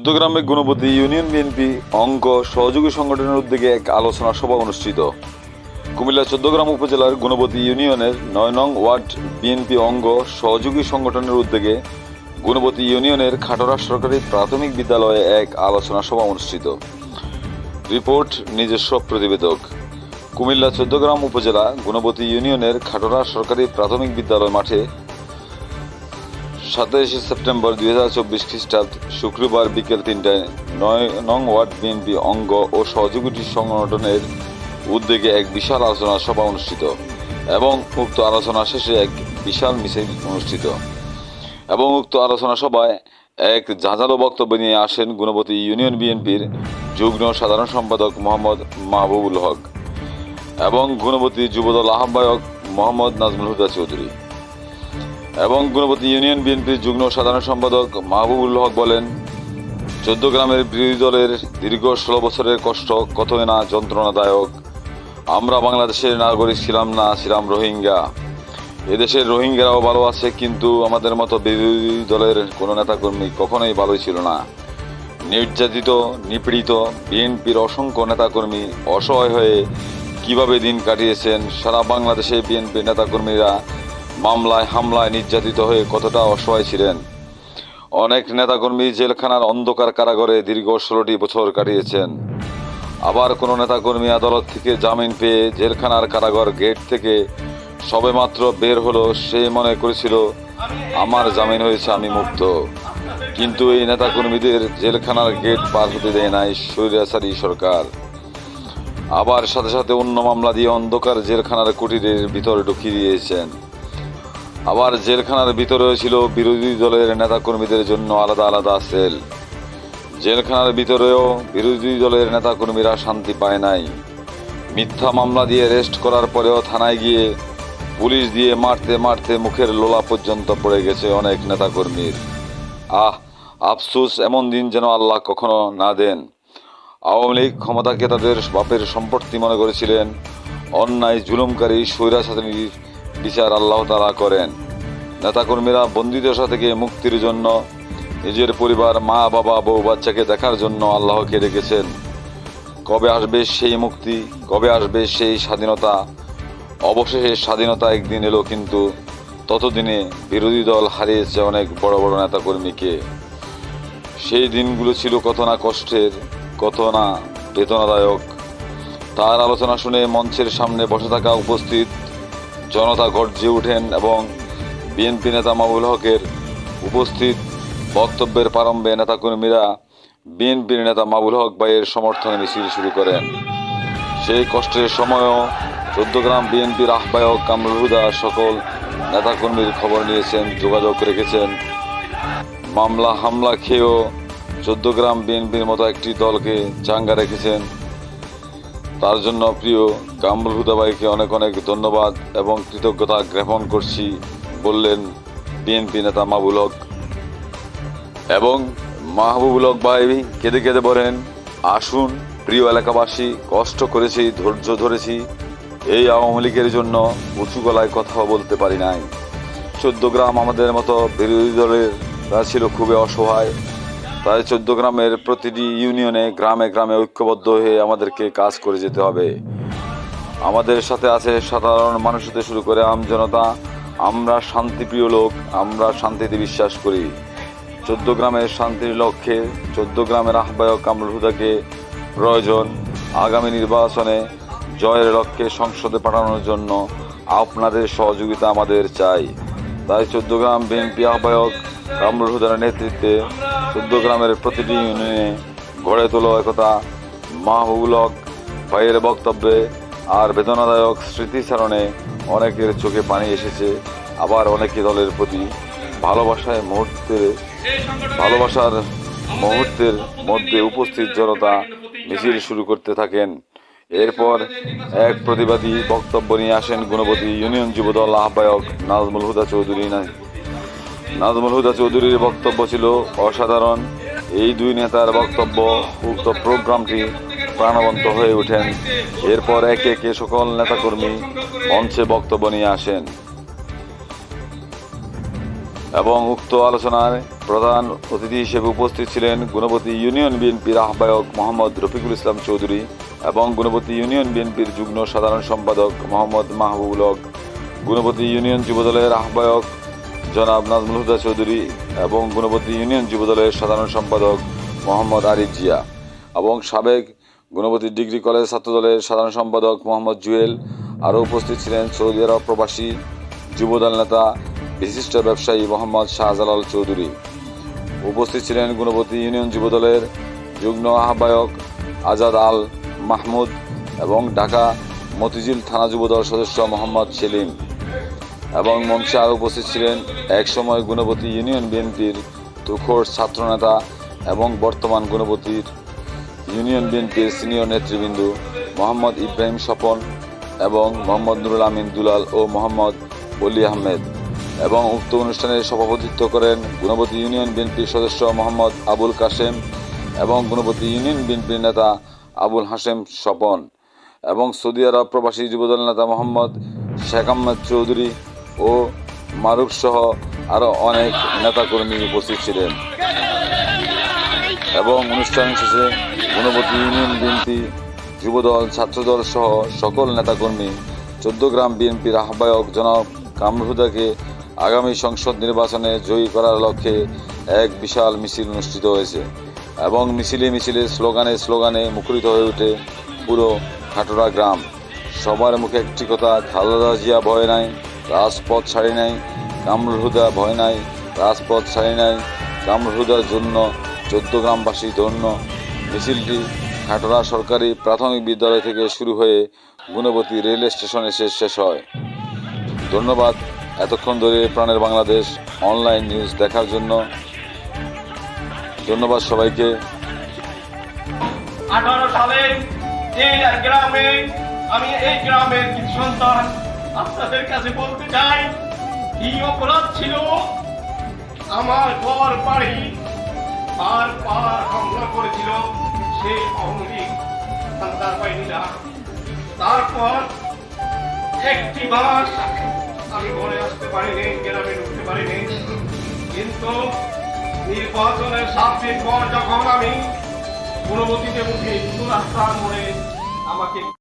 চোদ্দগ্রামে গুণপতি union BNP অঙ্গ সহযোগী সংগঠনের উদ্যোগে এক আলোচনা সভা অনুষ্ঠিত। কুমিল্লা চোদ্দগ্রাম উপজেলার গুণপতি ইউনিয়নের নয় নং ওয়ার্ড বিএনপি অঙ্গ সহযোগী সংগঠনের উদ্যোগে গুণপতি ইউনিয়নের খাটোরা সরকারি প্রাথমিক বিদ্যালয়ে এক আলোচনা সভা অনুষ্ঠিত। রিপোর্ট, নিজস্ব প্রতিবেদক। কুমিল্লা চোদ্দগ্রাম উপজেলা গুণপতি ইউনিয়নের খাটোরা সরকারি প্রাথমিক বিদ্যালয় মাঠে সাতাইশে সেপ্টেম্বর দুই হাজার চব্বিশ খ্রিস্টাব্দ শুক্রবার বিকেল তিনটায় নয় নং ওয়ার্ড বিএনপি অঙ্গ ও সহযোগী সংগঠনের উদ্যোগে এক বিশাল আলোচনা সভা অনুষ্ঠিত এবং উক্ত আলোচনা শেষে এক বিশাল মিছিল অনুষ্ঠিত। এবং উক্ত আলোচনা সভায় এক ঝাঁঝালো বক্তব্য নিয়ে আসেন গুণবতী ইউনিয়ন বিএনপির যুগ্ম সাধারণ সম্পাদক মোহাম্মদ মাহবুবুল হক এবং গুণবতী যুবদল আহ্বায়ক মোহাম্মদ নাজমুল হুদা চৌধুরী। এবং গুণপতি ইউনিয়ন বিএনপির যুগ্ম সাধারণ সম্পাদক মাহবুবুল হক বলেন, চোদ্দ গ্রামের বিরোধী দলের দীর্ঘ ষোলো বছরের কষ্ট কতই না যন্ত্রণাদায়ক। আমরা বাংলাদেশের নাগরিক ছিলাম না, ছিলাম রোহিঙ্গা। এদেশের রোহিঙ্গারাও ভালো আছে, কিন্তু আমাদের মতো বিরোধী দলের কোনো নেতাকর্মী কখনোই ভালোই ছিল না। নির্যাতিত, নিপীড়িত বিএনপির অসংখ্য নেতাকর্মী অসহায় হয়ে কীভাবে দিন কাটিয়েছেন, সারা বাংলাদেশে বিএনপির নেতাকর্মীরা মামলায়, হামলায় নির্যাতিত হয়ে কতটা অসহায় ছিলেন? অনেক নেতাকর্মী জেলখানার অন্ধকার কারাগারে দীর্ঘ ষোলোটি বছর কাটিয়েছেন। আবার কোনো নেতাকর্মী আদালত থেকে জামিন পেয়ে জেলখানার কারাগার গেট থেকে সবেমাত্র বের হলো সে মনে করেছিল, আমার জামিন হয়েছে, আমি মুক্ত। কিন্তু এই নেতাকর্মীদের জেলখানার গেট পার হতে দেয় নাই স্বৈরাচারী সরকার। আবার সাথে সাথে অন্য মামলা দিয়ে অন্ধকার জেলখানার কুটিরের ভিতরে ঢুকিয়ে দিয়েছেন। আবার জেলখানার ভিতরে ছিল বিরোধী দলের নেতাকর্মীদের জন্য আলাদা আলাদা সেল। জেলখানার ভিতরেও বিরোধী দলের নেতাকর্মীরা শান্তি পায় নাই। মিথ্যা মামলা দিয়ে রেস্ট করার পরেও থানায় গিয়ে পুলিশ দিয়ে মারতে মারতে মুখের লোলা পর্যন্ত পড়ে গেছে অনেক নেতাকর্মীর। আহ, আফসুস, এমন দিন যেন আল্লাহ কখনো না দেন। আওয়ামী লীগ ক্ষমতাকে তাদের বাপের সম্পত্তি মনে করেছিলেন। অন্যায়, জুলুমকারী স্বৈরাচারীর বিচার আল্লাহ তারা করেন। নেতাকর্মীরা বন্দিদশা থেকে মুক্তির জন্য, নিজের পরিবার, মা, বাবা, বউ, বাচ্চাকে দেখার জন্য আল্লাহকে রেখেছেন কবে আসবে সেই মুক্তি, কবে আসবে সেই স্বাধীনতা? অবশেষে স্বাধীনতা একদিন এলো, কিন্তু ততদিনে বিরোধী দল হারিয়েছে অনেক বড় বড় নেতাকর্মীকে। সেই দিনগুলো ছিল কত না কষ্টের, কত না বেদনাদায়ক। তার আলোচনা শুনে মঞ্চের সামনে বসে থাকা উপস্থিত জনতা গর্জে ওঠেন এবং বিএনপি নেতা মামুল হকের উপস্থিত বক্তব্যের প্রারম্ভে নেতাকর্মীরা বিএনপির নেতা মাবুল হক ভাইয়ের সমর্থনে মিছিল শুরু করেন। সেই কষ্টের সময়ও চোদ্দগ্রাম বিএনপির আহ্বায়ক কামরুল হুদা সকল নেতাকর্মীর খবর নিয়েছেন, যোগাযোগ রেখেছেন। মামলা হামলা খেয়েও চোদ্দগ্রাম বিএনপির মতো একটি দলকে চাঙ্গা রেখেছেন তার জন্য প্রিয় কামরুল হুদা ভাইকে অনেক অনেক ধন্যবাদ এবং কৃতজ্ঞতা জ্ঞাপন করছি, বললেন বিএনপি নেতা মাবুল হক। এবং মাহবুবুল হক ভাই কেঁদে কেঁদে বলেন, আসুন প্রিয় এলাকাবাসী, কষ্ট করেছি, ধৈর্য ধরেছি, এই আওয়ামী লীগের জন্য উঁচু গলায় কথা বলতে পারি নাই। চোদ্দ গ্রাম আমাদের মতো বিরোধী দলের ছিল খুবই অসহায়। তাই চোদ্দ গ্রামের প্রতিটি ইউনিয়নে গ্রামে গ্রামে ঐক্যবদ্ধ হয়ে আমাদেরকে কাজ করে যেতে হবে। আমাদের সাথে আছে সাধারণ মানুষ হতে শুরু করে আম জনতা। আমরা শান্তিপ্রিয় লোক, আমরা শান্তিতে বিশ্বাস করি। চোদ্দ গ্রামের শান্তির লক্ষ্যে চোদ্দ গ্রামের আহ্বায়ক কামরুল হুদাকে প্রয়োজন আগামী নির্বাচনে জয়ের লক্ষ্যে সংসদে পাঠানোর জন্য আপনাদের সহযোগিতা আমাদের চাই। তাই চোদ্দ গ্রাম বিএনপি আহ্বায়ক কামরুল হুদার নেতৃত্বে চোদ্দ গ্রামের প্রতিটি ইউনিয়নে গড়ে তোলো একতা মাহবুবুল হক ভাইয়ের বক্তব্যে আর বেদনাদায়ক স্মৃতিচারণে অনেকের চোখে পানি এসেছে। আবার অনেকে দলের প্রতি ভালোবাসায় মুহূর্তে ভালোবাসার মুহূর্তের মধ্যে উপস্থিত জনতা মিছিল শুরু করতে থাকেন। এরপর এক প্রতিবাদী বক্তব্য নিয়ে আসেন গুণবতী ইউনিয়ন যুবদল আহ্বায়ক নাজমুল হুদা চৌধুরী নাই। নাজমুল হুদা চৌধুরীর বক্তব্য ছিল অসাধারণ। এই দুই নেতার বক্তব্য, উক্ত প্রোগ্রামটি প্রাণবন্ত হয়ে ওঠেন। এরপর একে একে সকল নেতাকর্মী মঞ্চে বক্তব্য নিয়ে আসেন। এবং উক্ত আলোচনায় প্রধান অতিথি হিসেবে উপস্থিত ছিলেন গুণবতী ইউনিয়ন বিএনপির আহ্বায়ক মোহাম্মদ রফিকুল ইসলাম চৌধুরী এবং গুণবতী ইউনিয়ন বিএনপির যুগ্ম সাধারণ সম্পাদক মোহাম্মদ মাহবুবুল হক, গুণবতী ইউনিয়ন যুবদলের আহ্বায়ক জনাব নাজমুল হুদা চৌধুরী এবং গুণবতী ইউনিয়ন যুবদলের সাধারণ সম্পাদক মোহাম্মদ আরিফ জিয়া এবং সাবেক গুণবতী ডিগ্রি কলেজ ছাত্রদলের সাধারণ সম্পাদক মোহাম্মদ জুয়েল। আরও উপস্থিত ছিলেন সৌদি আরব প্রবাসী যুবদল নেতা বিশিষ্ট ব্যবসায়ী মোহাম্মদ শাহজালাল চৌধুরী। উপস্থিত ছিলেন গুণবতী ইউনিয়ন যুবদলের যুগ্ম আহ্বায়ক আজাদ আল মাহমুদ এবং ঢাকা মতিঝিল থানা যুবদল সদস্য মোহাম্মদ সেলিম এবং মঞ্চে আরও উপস্থিত ছিলেন একসময় গুণবতী ইউনিয়ন বিএনপির তুখোর ছাত্রনেতা এবং বর্তমান গুণবতীর ইউনিয়ন বিএনপির সিনিয়র নেতৃবৃন্দ মোহাম্মদ ইব্রাহিম স্বপন এবং মোহাম্মদ নুরুল আমিন দুলাল ও মোহাম্মদ অলি আহমেদ। এবং উক্ত অনুষ্ঠানে সভাপতিত্ব করেন গুণবতী ইউনিয়ন বিএনপির সদস্য মোহাম্মদ আবুল কাশেম এবং গুণবতী ইউনিয়ন বিএনপির নেতা আবুল হাশেম স্বপন এবং সৌদি আরব প্রবাসী যুবদল নেতা মোহাম্মদ শেখ আহমেদ চৌধুরী ও মারুফ সহ আরও অনেক নেতাকর্মী উপস্থিত ছিলেন। এবং অনুষ্ঠান শেষে গুণবতী ইউনিয়ন বিএনপি যুবদল, ছাত্রদল সহ সকল নেতাকর্মী চোদ্দ গ্রাম বিএনপির আহ্বায়ক জনাব কামরুদাকে আগামী সংসদ নির্বাচনে জয়ী করার লক্ষ্যে এক বিশাল মিছিল অনুষ্ঠিত হয়েছে এবং মিছিলে মিছিলে স্লোগানে স্লোগানে মুখরিত হয়ে ওঠে পুরো খাটোরা গ্রাম। সবার মুখে একটি কথা, খালেদা জিয়া ভয় নাই, রাজপথ ছাড়ি নাই, কামরুল হুদা ভয় নাই, রাজপথ ছাড়ি নাই, কামরুল হুদার জন্য চোদ্দ গ্রামবাসী ধন্য। মিছিলটি খাটোরা সরকারি প্রাথমিক বিদ্যালয় থেকে শুরু হয়ে গুণবতী রেল স্টেশনে এসে শেষ হয়। ধন্যবাদ। এতক্ষণ ধরে প্রাণের বাংলাদেশ অনলাইন নিউজ দেখার জন্য ধন্যবাদ সবাইকে। আঠারো সালে এই গ্রামে আমি এই গ্রামের সন্তান আপনাদের কাছে বলতে চাই। কি অপরাধ ছিল? আমার ঘর বাড়ি পার পার হামলা করেছিল সন্তান বাহিনীরা। তারপর একটি মাস আমি ঘরে আসতে পারিনি, গ্রামে ঢুকতে পারিনি। কিন্তু নির্বাচনের সাত দিন পর যখন আমি পূর্ববর্তীতে মুখে রাস্তার মোড়ে আমাকে